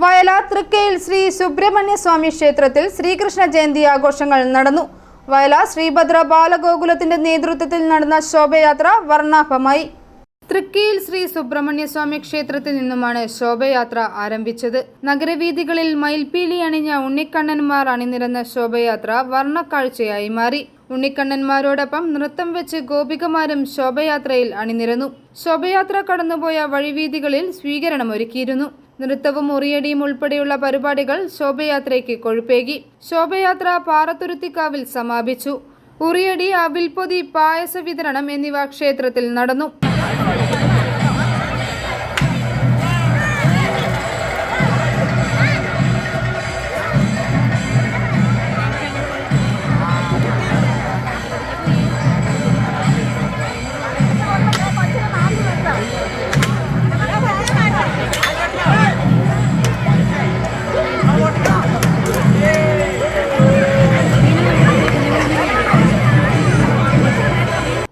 വയലാർ തൃക്കയിൽ ശ്രീ സുബ്രഹ്മണ്യ സ്വാമി ക്ഷേത്രത്തിൽ ശ്രീകൃഷ്ണ ജയന്തി ആഘോഷങ്ങൾ നടന്നു. വയലാർ ശ്രീഭദ്ര ബാലഗോകുലത്തിന്റെ നേതൃത്വത്തിൽ നടന്ന ശോഭയാത്ര വർണാഭമായി. തൃക്കയിൽ ശ്രീ സുബ്രഹ്മണ്യ സ്വാമി ക്ഷേത്രത്തിൽ നിന്നുമാണ് ശോഭയാത്ര ആരംഭിച്ചത്. നഗരവീഥികളിൽ മയിൽപ്പീലി അണിഞ്ഞ ഉണ്ണിക്കണ്ണന്മാർ അണിനിരന്ന ശോഭയാത്ര വർണക്കാഴ്ചയായി മാറി. ഉണ്ണിക്കണ്ണന്മാരോടൊപ്പം നൃത്തം വെച്ച് ഗോപികമാരും ശോഭയാത്രയിൽ അണിനിരന്നു. ശോഭയാത്ര കടന്നുപോയ വഴിവീഥികളിൽ സ്വീകരണമൊരുക്കിയിരുന്നു. നൃത്തവും മുറിയടിയും ഉൾപ്പെടെയുള്ള പരിപാടികൾ ശോഭയാത്രയ്ക്ക് കൊഴുപ്പേകി. ശോഭയാത്ര പാറത്തുരുത്തിക്കാവിൽ സമാപിച്ചു. ഉറിയടി അവിൽപ്പൊതി പായസ വിതരണം എന്നിവ ക്ഷേത്രത്തിൽ നടന്നു.